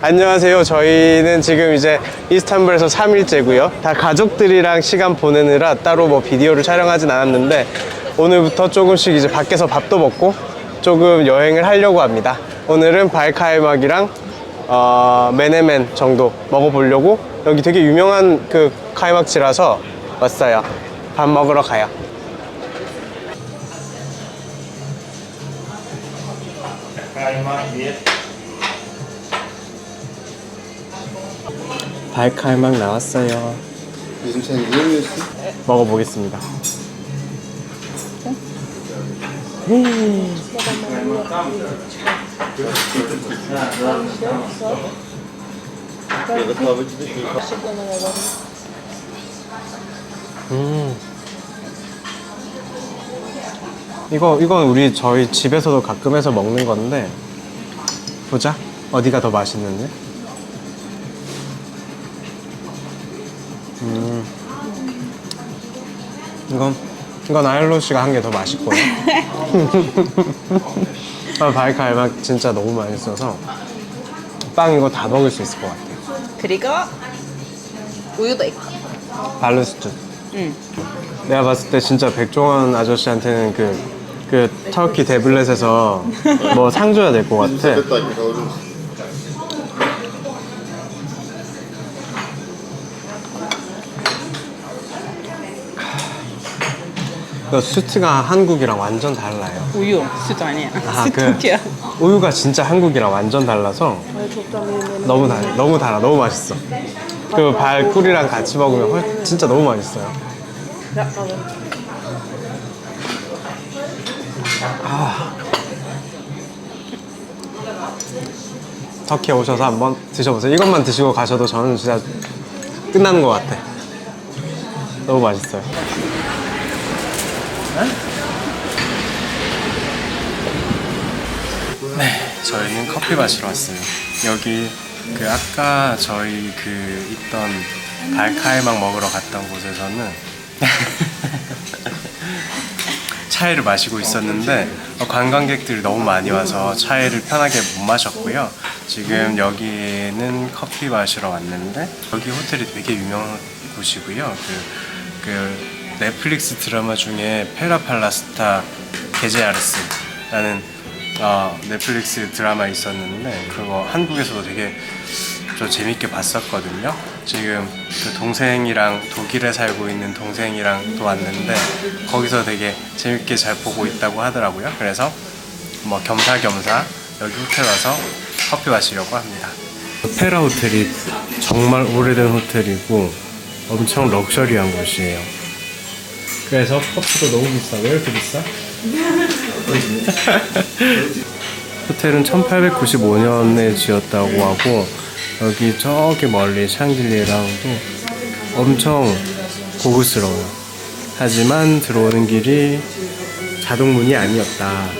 안녕하세요. 저희는 지금 이제 이스탄불에서 3일째고요. 다 가족들이랑 시간 보내느라 따로 뭐 비디오를 촬영하진 않았는데 오늘부터 조금씩 이제 밖에서 밥도 먹고 조금 여행을 하려고 합니다. 오늘은 발카이막이랑 어, 메네멘 정도 먹어보려고 여기 되게 유명한 그 카이막지라서 왔어요. 밥 먹으러 가요. 발칼막 나왔어요. Bizim sen yiyemiyorsun. 먹어보겠습니다. 음. 이거 이건 우리 저희 집에서도 가끔 해서 먹는 건데 보자 어디가 더 맛있는지. 이건 이건 아일로 씨가 한 게 더 맛있고요. 아, 바이카 알막 진짜 너무 맛있어서 빵 이거 다 먹을 수 있을 것 같아요. 그리고 우유도 있고. 발루스트. 응. 내가 봤을 때 진짜 백종원 아저씨한테는 그, 그 터키 데블렛에서 뭐 상 줘야 될 것 같아. Mısın? 그 수트가 한국이랑 완전 달라요. 우유 수도 아니야. 아, 그. 우유가 진짜 한국이랑 완전 달라서 너무 달아, 너무 달아, 너무 맛있어. 그 발 꿀이랑 같이 먹으면 훨- 진짜 너무 맛있어요. 아. 터키에 오셔서 한번 드셔보세요. 이것만 드시고 가셔도 저는 진짜 끝나는 것 같아. 너무 맛있어요. 네, 저희는 커피 마시러 왔어요. 여기 그 아까 저희 그 있던 발카이막 먹으러 갔던 곳에서는 차이를 마시고 있었는데 어, 관광객들이 너무 많이 와서 차이를 편하게 못 마셨고요. 지금 여기는 커피 마시러 왔는데 여기 호텔이 되게 유명한 곳이고요. 그, 그 넷플릭스 드라마 중에 페라팔라스타 게제아르스라는 어, 넷플릭스 드라마 있었는데 그거 한국에서도 되게 저 재밌게 봤었거든요. 지금 그 동생이랑 독일에 살고 있는 동생이랑 또 왔는데 거기서 되게 재밌게 잘 보고 있다고 하더라고요. 그래서 뭐 겸사겸사 여기 호텔 와서 커피 마시려고 합니다. 페라 호텔이 정말 오래된 호텔이고 엄청 럭셔리한 곳이에요. 그래서 커피도 너무 비싸. 왜 이렇게 비싸? 호텔은 1895년에 지었다고 하고 여기 저기 멀리 샹들리에랑도 엄청 고급스러워요. 하지만 들어오는 길이 자동문이 아니었다.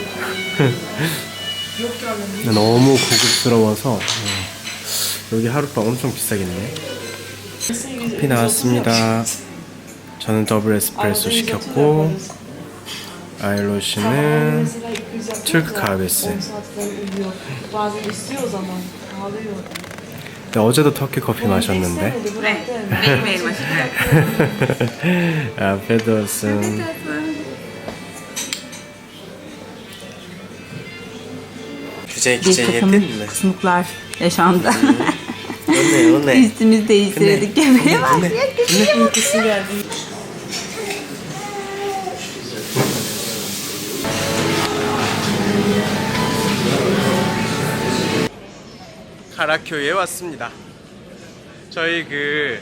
너무 고급스러워서 어, 여기 하룻밤 엄청 비싸겠네. 커피 나왔습니다. 저는 더블 에스프레소 시켰고 아일로 씨는 zaman. Ağlıyor. 근데 어제도 터키 커피 마셨는데. 네. 매일매일 마시네. afiyet olsun. Güzel Bir takım kısmıklar yaşandı. O ne o ne? Üstümüzü değiştirdik. Göbeğe bak. Uykusu geldi. 가라큐에 왔습니다. 저희 그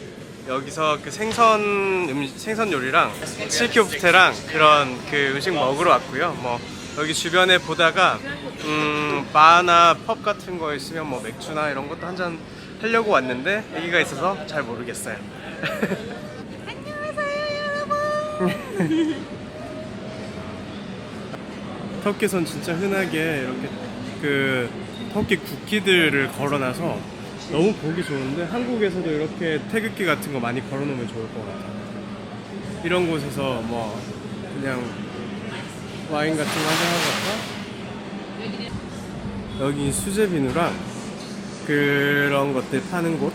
여기서 그 생선 음 생선 요리랑 칠키오프테랑 그런 그 음식 먹으러 왔고요. 뭐 여기 주변에 보다가 음 바나 펍 같은 거 있으면 뭐 맥주나 이런 것도 한 잔 하려고 왔는데 얘기가 있어서 잘 모르겠어요. 터키선 진짜 흔하게 이렇게 그 터키 국기들을 걸어놔서 너무 보기 좋은데 한국에서도 이렇게 태극기 같은 거 많이 걸어놓으면 좋을 것 같아요. 이런 곳에서 뭐 그냥 와인 같은 거 한잔 하고 갈까? 여기 수제 비누랑 그런 것들 파는 곳.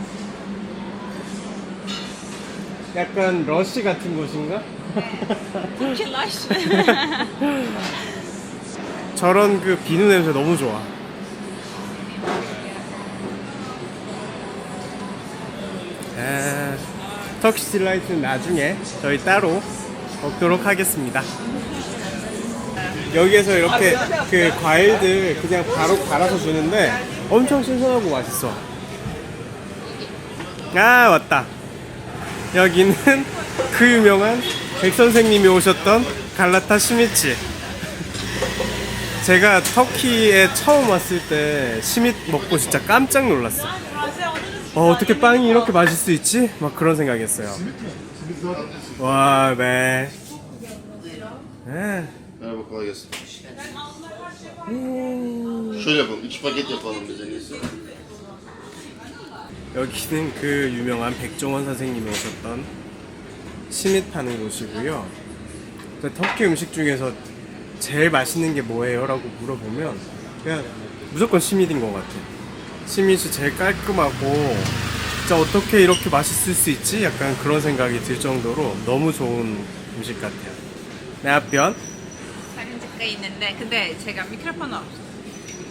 약간 러시 같은 곳인가? Kirlaş. 저런 그 비누 냄새 너무 좋아. 아, 터키시 딜라이트는 나중에 저희 따로 먹도록 하겠습니다. 여기에서 이렇게 그 과일들 그냥 바로 갈아서 주는데 엄청 신선하고 맛있어. 아, 맞다. 여기는 그 유명한 백 선생님이 오셨던 갈라타 시미치. 제가 터키에 처음 왔을 때 시밋 먹고 진짜 깜짝 놀랐어. 어, 어떻게 빵이 이렇게 맛있을 수 있지? 막 그런 생각했어요. 와, 네. 네. 여기는 그 유명한 백종원 선생님이 오셨던 시밋 파는 곳이고요. 그 터키 음식 중에서 제일 맛있는 게 뭐예요? 라고 물어보면 그냥 무조건 시밋인 것 같아. 시밋이 제일 깔끔하고 진짜 어떻게 이렇게 맛있을 수 있지? 약간 그런 생각이 들 정도로 너무 좋은 음식 같아요. 내 앞변 사진 찍고 있는데 근데 제가 미크로폰 없어.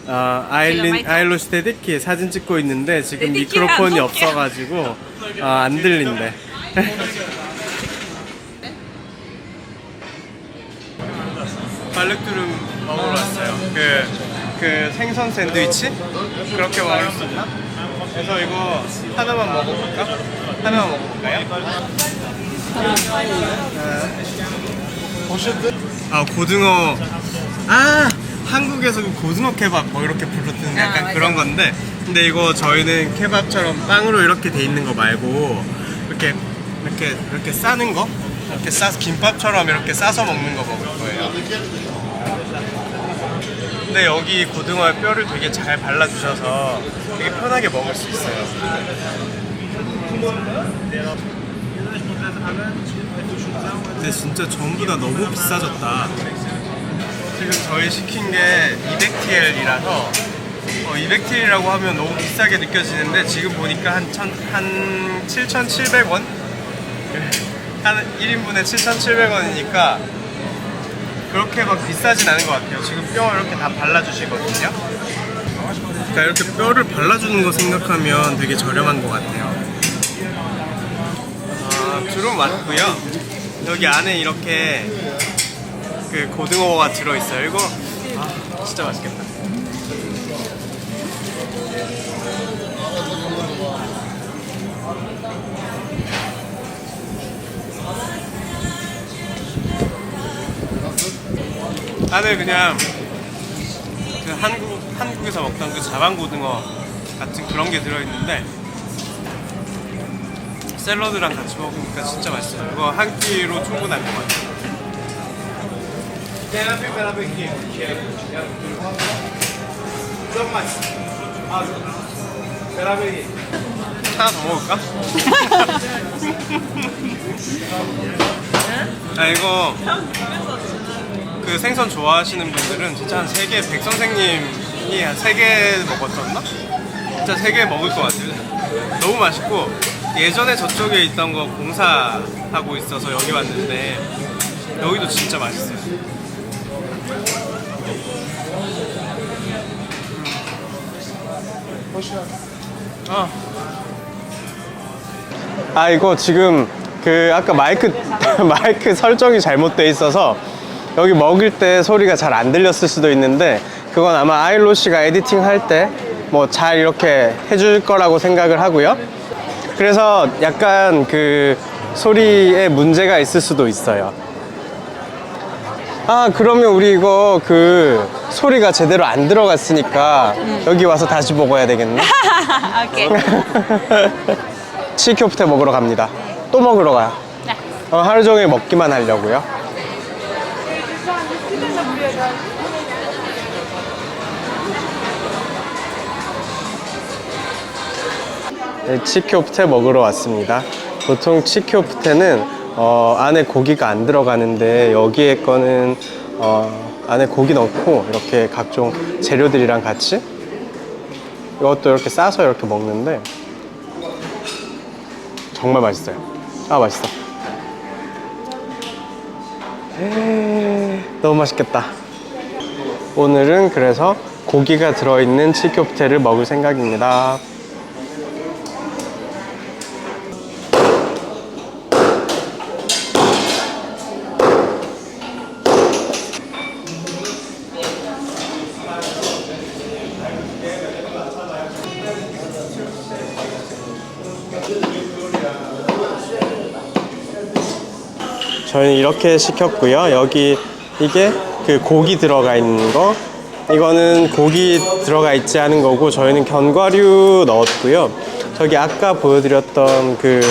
아, 아일린 아일로 시 테디키 사진 찍고 있는데 지금 미크로폰이 안 없어가지고 아, 안 들린대. 발르투름 먹으러 왔어요. 그, 그 생선 샌드위치? 그렇게 먹을 수 있나? 그래서 이거 하나만 먹어볼까? 하나만 먹어볼까요? 아 고등어 아 한국에서 그 고등어 케밥 뭐 이렇게 부르는 아, 약간 맞아. 그런 건데 근데 이거 저희는 케밥처럼 빵으로 이렇게 돼 있는 거 말고 이렇게 이렇게 이렇게 싸는 거 이렇게 싸서 김밥처럼 이렇게 싸서 먹는 거 먹을 거예요. 근데 여기 고등어에 뼈를 되게 잘 발라주셔서 되게 편하게 먹을 수 있어요. 근데 진짜 전부 다 너무 비싸졌다. 지금 저희 시킨 게 200TL이라서 어, 200TL이라고 하면 너무 비싸게 느껴지는데 지금 보니까 한, 천, 한 7,700원? 한 1인분에 7,700원이니까 그렇게 막 비싸진 않은 것 같아요. 지금 뼈 이렇게 다 발라주시거든요. 그러니까 이렇게 뼈를 발라주는 거 생각하면 되게 저렴한 것 같아요. 아, 주로 맞고요. 여기 안에 이렇게 그 고등어가 들어있어요. 이거 아, 진짜 맛있겠다. 안에 그냥 그 한국 한국에서 먹던 그 자반 고등어 같은 그런 게 들어있는데 샐러드랑 같이 먹으니까 진짜 맛있어요. 이거 한 끼로 충분할 것 같아요. 하나 더 먹을까? 아 이거 그 생선 좋아하시는 분들은 진짜 한세 개, 백 선생님이 한세개 먹었었나? 진짜 세개 먹을 것 같아요. 너무 맛있고 예전에 저쪽에 있던 거 공사하고 있어서 여기 왔는데 여기도 진짜 맛있어요. 아. 아 이거 지금 그 아까 마이크 마이크 설정이 잘못돼 있어서 여기 먹을 때 소리가 잘 안 들렸을 수도 있는데 그건 아마 아일로 씨가 에디팅 할 때 뭐 잘 이렇게 해줄 거라고 생각을 하고요. 그래서 약간 그 소리에 문제가 있을 수도 있어요. 아 그러면 우리 이거 그 소리가 제대로 안 들어갔으니까 여기 와서 다시 먹어야 되겠네. 오케이. 치키오프테 먹으러 갑니다. 또 먹으러 가요. 네. 어, 하루 종일 먹기만 하려고요. 치키오프테 먹으러 왔습니다. 보통 치키오프테는 어, 안에 고기가 안 들어가는데 여기에 거는 어, 안에 고기 넣고 이렇게 각종 재료들이랑 같이 이것도 이렇게 싸서 이렇게 먹는데 정말 맛있어요. 아 맛있어. 에이, 너무 맛있겠다. 오늘은 그래서 고기가 들어있는 치교프테를 먹을 생각입니다. 저희는 이렇게 시켰고요. 여기 이게 그 고기 들어가 있는 거. 이거는 고기 들어가 있지 않은 거고 저희는 견과류 넣었고요. 저기 아까 보여드렸던 그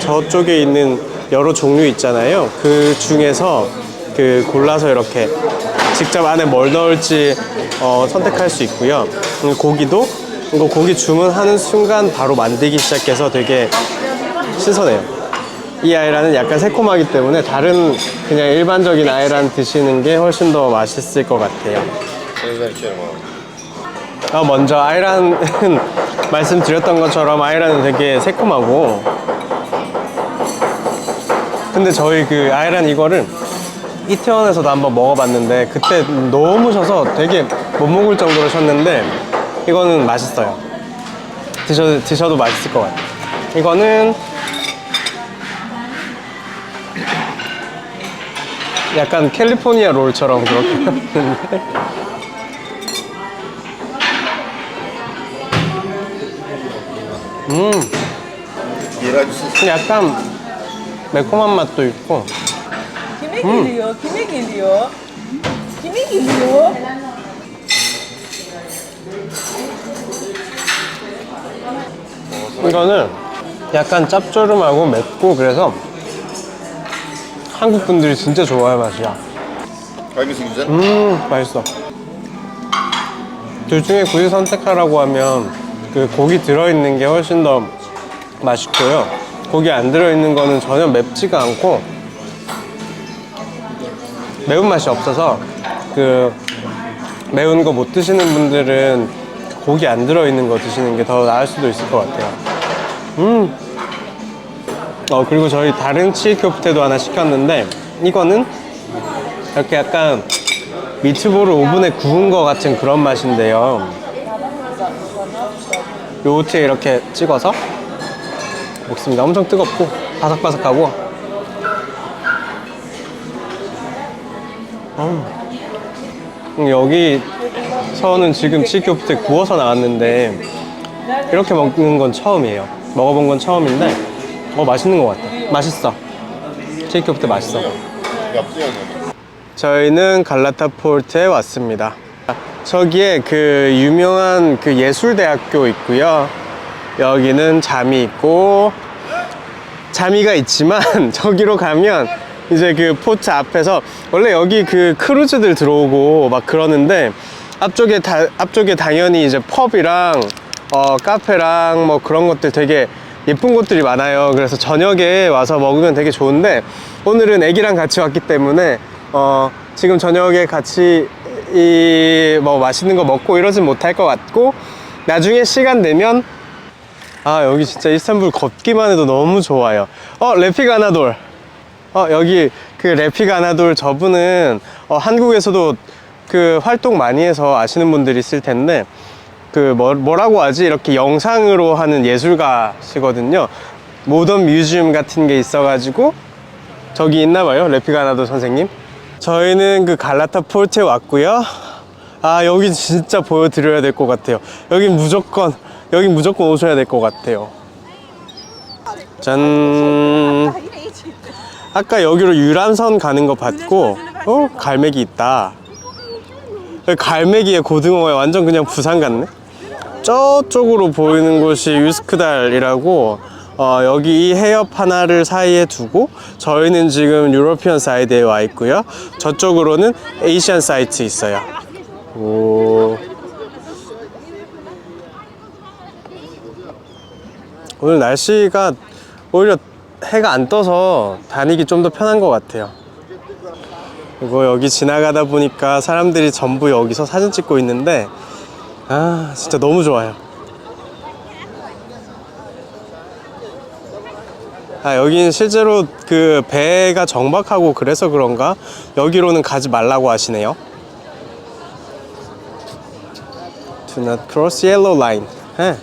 저쪽에 있는 여러 종류 있잖아요. 그 중에서 그 골라서 이렇게 직접 안에 뭘 넣을지 어, 선택할 수 있고요. 음, 고기도 이거 고기 주문하는 순간 바로 만들기 시작해서 되게 신선해요. 이 아이라는 약간 새콤하기 때문에 다른 그냥 일반적인 아이란 드시는 게 훨씬 더 맛있을 것 같아요. 아, 먼저 아이란은 말씀드렸던 것처럼 아이란은 되게 새콤하고. 근데 저희 그 아이란 이거를 이태원에서도 한번 먹어봤는데 그때 너무 셔서 되게 못 먹을 정도로 셨는데 이거는 맛있어요. 드셔, 드셔도 맛있을 것 같아요. 이거는 약간 캘리포니아 롤처럼 그렇게 하는데 음. 약간 매콤한 맛도 있고 Kime geliyor? Kime geliyor? Kime geliyor? 이거는 약간 짭조름하고 맵고 그래서 한국 분들이 진짜 좋아할 맛이야. Hangisi güzel? 음 맛있어. 둘 중에 굳이 선택하라고 하면 그 고기 들어있는 게 훨씬 더 맛있고요. 고기 안 들어있는 거는 전혀 맵지가 않고 매운맛이 없어서 그 매운 거 못 드시는 분들은 고기 안 들어있는 거 드시는 게 더 나을 수도 있을 것 같아요. 음. 어, 그리고 저희 다른 치즈교프테도 하나 시켰는데 이거는 이렇게 약간 미트볼을 오븐에 구운 것 같은 그런 맛인데요. 요거트에 이렇게 찍어서 먹습니다. 엄청 뜨겁고 바삭바삭하고. 음. 여기 서는 지금 치즈교프테 구워서 나왔는데 이렇게 먹는 건 처음이에요. 먹어본 건 처음인데 어 맛있는 것 같아. 맛있어. 치즈교프테 맛있어. 저희는 갈라타 폴트에 왔습니다. 저기에 그 유명한 그 예술대학교 있고요. 여기는 잠이 있고 잠이가 있지만 저기로 가면 이제 그 포트 앞에서 원래 여기 그 크루즈들 들어오고 막 그러는데 앞쪽에 다, 앞쪽에 당연히 이제 펍이랑 어, 카페랑 뭐 그런 것들 되게 예쁜 곳들이 많아요. 그래서 저녁에 와서 먹으면 되게 좋은데 오늘은 애기랑 같이 왔기 때문에 어, 지금 저녁에 같이 이 뭐 맛있는 거 먹고 이러진 못할 것 같고 나중에 시간 되면 아 여기 진짜 이스탄불 걷기만 해도 너무 좋아요. 어 레피가나돌. 어 여기 그 레피가나돌 저분은 어, 한국에서도 그 활동 많이 해서 아시는 분들이 있을 텐데 그 뭐, 뭐라고 하지 이렇게 영상으로 하는 예술가시거든요. 모던 뮤지엄 같은 게 있어가지고 저기 있나 봐요 레피가나도 선생님. 저희는 그 갈라타 폴트에 왔고요. 아 여기 진짜 보여드려야 될 것 같아요. 여긴 무조건 여기 무조건 오셔야 될 것 같아요. 짠. 아까 여기로 유람선 가는 거 봤고, 어 갈매기 있다. 여기 갈매기에 고등어에 완전 그냥 부산 같네. 저쪽으로 보이는 곳이 유스크달이라고 어, 여기 이 해협 하나를 사이에 두고 저희는 지금 유로피언 사이드에 와 있고요. 저쪽으로는 에이시안 사이트 있어요. 오. 오늘 날씨가 오히려 해가 안 떠서 다니기 좀 더 편한 것 같아요. 그리고 여기 지나가다 보니까 사람들이 전부 여기서 사진 찍고 있는데 아 진짜 너무 좋아요. 아 여기는 실제로 그 배가 정박하고 그래서 그런가? 여기로는 가지 말라고 하시네요. Do not cross yellow line. 예.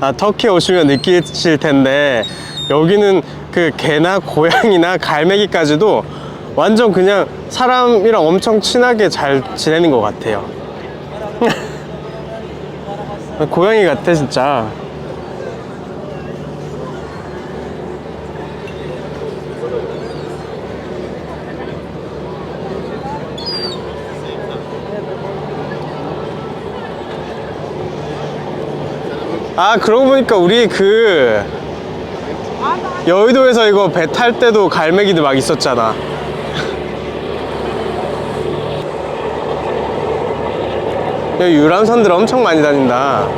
아, 터키 오시면 느끼실 텐데 여기는 그 개나 고양이나 갈매기까지도 완전 그냥 사람이랑 엄청 친하게 잘 지내는 것 같아요. 고양이 같아 진짜. 아 그러고 보니까 우리 그 여의도에서 이거 배 탈 때도 갈매기들 막 있었잖아. 여기 유람선들 엄청 많이 다닌다.